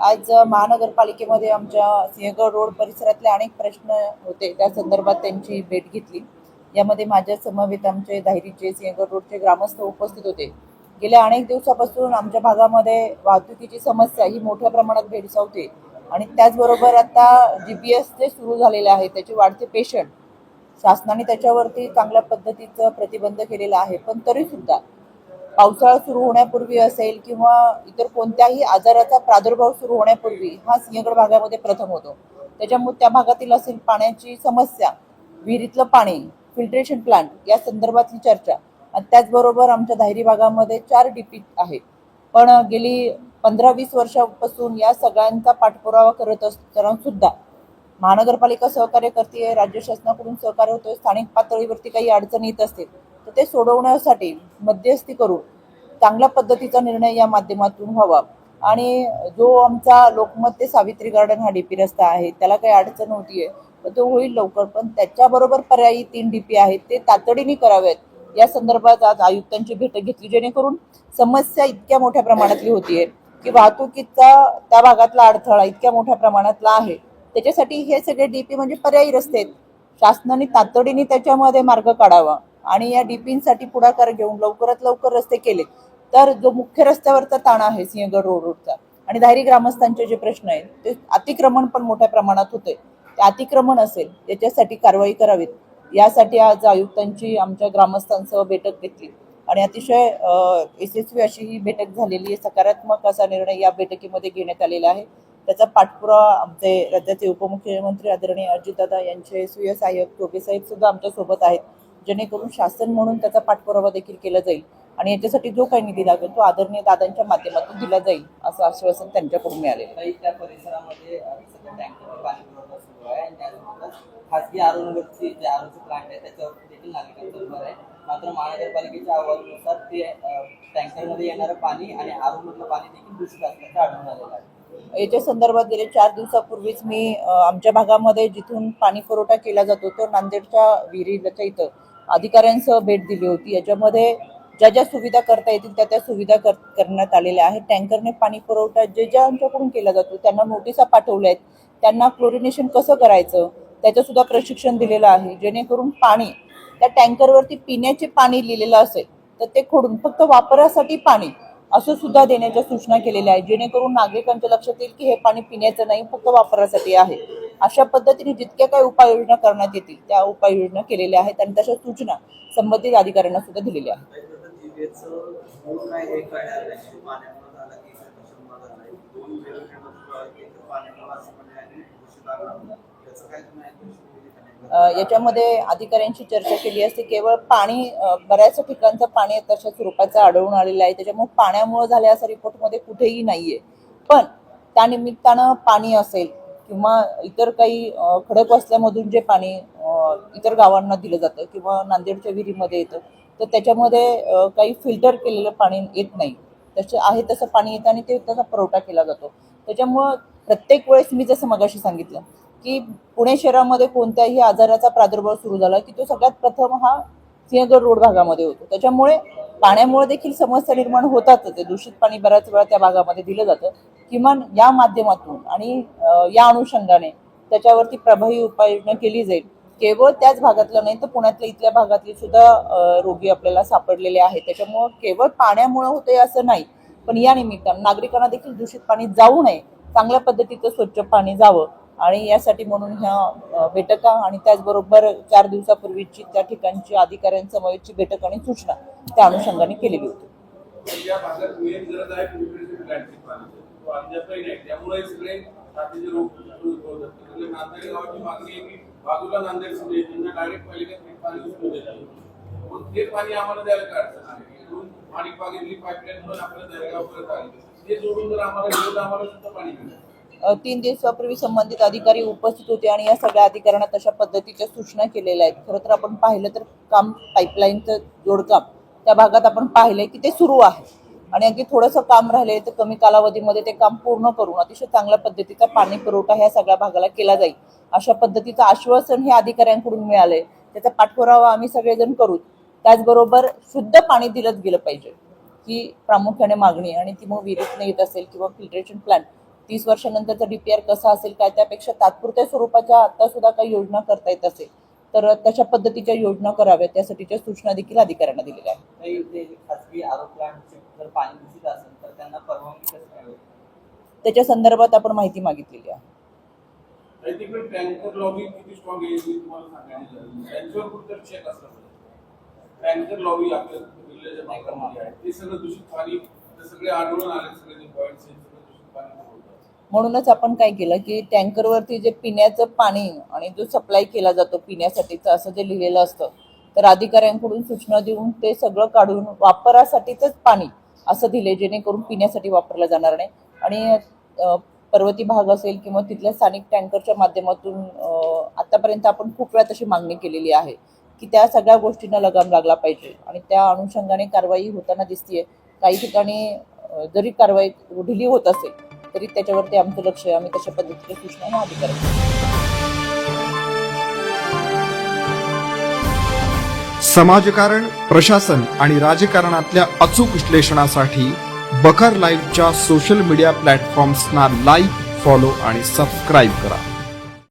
आज महानगरपालिकेमध्ये आमच्या सिंहगड रोड परिसरातले अनेक प्रश्न होते. त्या संदर्भात त्यांची भेट घेतली. यामध्ये माझ्या समवेत आमचे धायरीचे सिंहगड रोडचे ग्रामस्थ उपस्थित होते. गेल्या अनेक दिवसापासून आमच्या भागामध्ये वाहतुकीची समस्या ही मोठ्या प्रमाणात भेडसावते आणि त्याचबरोबर आता जी पी एस जे सुरू झालेले आहे त्याचे वाढते पेशंट शासनाने त्याच्यावरती चांगल्या पद्धतीचं प्रतिबंध केलेला आहे. पण तरी सुद्धा पावसाळा सुरू होण्यापूर्वी असेल किंवा इतर कोणत्याही आजाराचा प्रादुर्भाव सुरू होण्यापूर्वी हा सिंहगड भागामध्ये प्रथम होतो. त्याच्यामुळे त्या भागातील असेल पाण्याची समस्या विहिरीतलं पाणी फिल्ट्रेशन प्लांट या संदर्भातली चर्चा आणि त्याचबरोबर आमच्या धायरी भागामध्ये चार डीपी आहेत. पण गेली पंधरा वीस वर्षापासून या सगळ्यांचा पाठपुरावा करत असताना सुद्धा महानगरपालिका सहकार्य करते राज्य शासनाकडून सहकार्य होतोय स्थानिक पातळीवरती काही अडचणी येत असतील तर ते सोडवण्यासाठी मध्यस्थी करून चांगल्या पद्धतीचा निर्णय या माध्यमातून व्हावा. आणि जो आमचा लोकमत ते सावित्री गार्डन हा डीपी रस्ता आहे त्याला काही अडचण होतीये तर तो होईल लवकर. पण त्याच्याबरोबर पर्यायी तीन डीपी आहेत ते तातडीने करावेत. या संदर्भात आज आयुक्तांची भेट घेतली जेणेकरून समस्या इतक्या मोठ्या प्रमाणातली होतीये की वाहतुकीचा त्या भागातला अडथळा इतक्या मोठ्या प्रमाणातला आहे. त्याच्यासाठी हे सगळे डीपी म्हणजे पर्यायी रस्ते आहेत. शासनाने तातडीने त्याच्यामध्ये मार्ग काढावा. आणि या डीपींसाठी पुढाकार घेऊन लवकरात लवकर रस्ते केले तर जो मुख्य रस्त्यावरचा ताण आहे सिंहगड रोड रोडचा आणि धायरी ग्रामस्थांचे जे प्रश्न आहेत ते अतिक्रमण पण मोठ्या प्रमाणात होते. ते अतिक्रमण असेल याच्यासाठी कारवाई करावीत. यासाठी आज आयुक्तांची आमच्या ग्रामस्थांसह बैठक घेतली. आणि अतिशय यशस्वी अशी ही बैठक झालेली आहे. सकारात्मक असा निर्णय या बैठकीमध्ये घेण्यात आलेला आहे. त्याचा पाठपुरावा आमचे राज्याचे उपमुख्यमंत्री आदरणीय अजितदादा यांचे सुय सहाय्यक टोपे सुद्धा आमच्यासोबत आहेत. जेणेकरून शासन म्हणून त्याचा पाठपुरावा देखील केला जाईल आणि याच्यासाठी जो काही निधी लागेल तो आदरणीय दादांच्या माध्यमातून दिला जाईल असं आश्वासन त्यांच्याकडून त्या परिसरामध्ये त्यासोबतच खासगी आरोग्यवरची जे आरोग्य प्लांट आहे त्याच्यावरती देखील नागरिकांचा भर आहे. मात्र महानगरपालिकेच्या अहवालानुसार ते अ, टँकरमध्ये येणारं पाणी आणि आरोग्यातलं पाणी देखील दूषित असल्याचं आढळून आलेलं आहे. याच्या संदर्भात गेले चार दिवसापूर्वीच मी आमच्या भागामध्ये जिथून पाणी पुरवठा केला जातो तो नांदेडच्या विहिरीच्या इथं अधिकाऱ्यांसह भेट दिली होती. याच्यामध्ये ज्या ज्या सुविधा करता येतील त्या त्या सुविधा कर करण्यात आलेल्या आहेत. टँकरने पाणी पुरवठा जे ज्या आमच्याकडून केला जातो त्यांना नोटिसा पाठवल्या आहेत. त्यांना क्लोरिनेशन कसं करायचं त्याचंसुद्धा प्रशिक्षण दिलेलं आहे. जेणेकरून पाणी त्या टँकरवरती पिण्याचे पाणी लिहिलेलं असेल तर ते खोडून फक्त वापरासाठी पाणी असं सुद्धा देण्याच्या सूचना केलेल्या आहेत. जेणेकरून नागरिकांच्या लक्षात येईल की हे पाणी पिण्याचं नाही फक्त वापरासाठी आहे. अशा पद्धतीने जितक्या काही उपाययोजना करण्यात येतील त्या उपाययोजना केलेल्या आहेत आणि तशा सूचना संबंधित अधिकाऱ्यांना सुद्धा दिलेल्या आहेत. याच्यामध्ये अधिकाऱ्यांशी चर्चा केली असते. केवळ पाणी बऱ्याच ठिकाणचं पाणी तशा स्वरूपाचं आढळून आलेलं आहे. त्याच्यामुळे पाण्यामुळे झाल्या असं रिपोर्टमध्ये कुठेही नाहीये. पण त्यानिमित्तानं पाणी असेल किंवा इतर काही खडक वस्त्यामधून जे पाणी इतर गावांना दिलं जातं किंवा नांदेडच्या विहिरीमध्ये येतं तर त्याच्यामध्ये काही फिल्टर केलेलं पाणी येत नाही. तसे आहे तसं पाणी येतं आणि ते त्याचा पुरवठा केला जातो. त्याच्यामुळं प्रत्येक वेळेस मी जसं मगाशी सांगितलं की पुणे शहरामध्ये कोणत्याही आजाराचा प्रादुर्भाव सुरू झाला की तो सगळ्यात प्रथम हा सिंहगड रोड भागामध्ये होतो. त्याच्यामुळे पाण्यामुळे देखील समस्या निर्माण होतातच. ते दूषित पाणी बऱ्याच वेळा त्या भागामध्ये दिलं जातं. किमान या माध्यमातून आणि या अनुषंगाने त्याच्यावरती प्रभावी उपाययोजना केली जाईल. केवळ त्याच भागातलं नाही तर पुण्यातल्या इथल्या भागातले सुद्धा रोगी आपल्याला सापडलेले आहेत. त्याच्यामुळं केवळ पाण्यामुळं होते असं नाही पण या निमित्तानं नागरिकांना देखील दूषित पाणी जाऊ नये चांगल्या पद्धतीचं स्वच्छ पाणी जावं आणि यासाठी म्हणून ह्या बैठका आणि त्याचबरोबर चार दिवसापूर्वीची त्या ठिकाणची अधिकाऱ्यांसमवेतची बैठक आणि सूचना त्या अनुषंगाने केलेली होती. या नाही. त्यामुळे सगळे साथीचे रोग उद्भवतात म्हणजे नांदेड गावाची मागणी आहे की बाजूला नांदेड सिटी त्यांना डायरेक्ट पालिकेत पाणी उचलून देतात मग ते पाणी आम्हाला द्यायला काय अडचण आहे इकडून पाणी पाणी पाईपलाईन पण आपल्या दरेगावपर्यंत आली. ते जोडून जर आम्हाला घेऊन आम्हाला सुद्धा पाणी मिळेल. तीन दिवसापूर्वी संबंधित अधिकारी उपस्थित होते आणि या सगळ्या अधिकाऱ्यांना तशा पद्धतीच्या सूचना केलेल्या आहेत. खरं तर आपण पाहिलं तर काम पाईपलाईनचं जोडकाम त्या भागात आपण पाहिलंय की ते सुरू आहे. आणि अगदी थोडंसं काम राहिले तर कमी कालावधीमध्ये ते काम पूर्ण करून अतिशय चांगल्या पद्धतीचा पाणी पुरवठा ह्या सगळ्या भागाला केला जाईल. अशा पद्धतीचं आश्वासन हे अधिकाऱ्यांकडून मिळालंय. त्याचा पाठपुरावा आम्ही सगळेजण करू. त्याचबरोबर शुद्ध पाणी दिलंच गेलं पाहिजे. ही प्रामुख्याने मागणी आणि ती मग विहिरीतनं येत असेल किंवा फिल्ट्रेशन प्लांट तीस वर्षानंतरचा डीपीआर कसा असेल काय त्यापेक्षा तात्पुरत्या स्वरूपाच्या आता सुद्धा काही योजना करता येत असेल. तर तशा पद्धतीच्या योजना कराव्यात त्यासाठीच्या सूचना देखील अधिकाऱ्यांना दिलेल्या आहेत. त्याच्या संदर्भात आपण माहिती मागितलेली आहे. ते सगळं दूषित पाणी ते सगळे आढळून आले सगळे म्हणूनच आपण काय केलं की टँकरवरती जे पिण्याचं पाणी आणि जो सप्लाय केला जातो पिण्यासाठीचं असं जे लिहिलेलं असतं तर अधिकाऱ्यांकडून सूचना देऊन ते सगळं काढून वापरासाठीचंच पाणी असं दिले जेणेकरून पिण्यासाठी वापरलं जाणार नाही. आणि पर्वती भाग असेल किंवा तिथल्या स्थानिक टँकरच्या माध्यमातून आतापर्यंत आपण खूप वेळा तशी मागणी केलेली आहे की त्या सगळ्या गोष्टींना लगाम लागला पाहिजे आणि त्या अनुषंगाने कारवाई होताना दिसतीये. काही ठिकाणी जरी कारवाई ढिली होत असेल तरी त्याच्यावरती आमचं लक्ष आहे. आम्ही तशा पद्धतीच्या सूचना मागे करतो समाजकारण प्रशासन आणि राजकारणातल्या अचूक विश्लेषणासाठी बखर लाईव्हच्या सोशल मीडिया प्लॅटफॉर्म्सना लाईक फॉलो आणि सबस्क्राईब करा.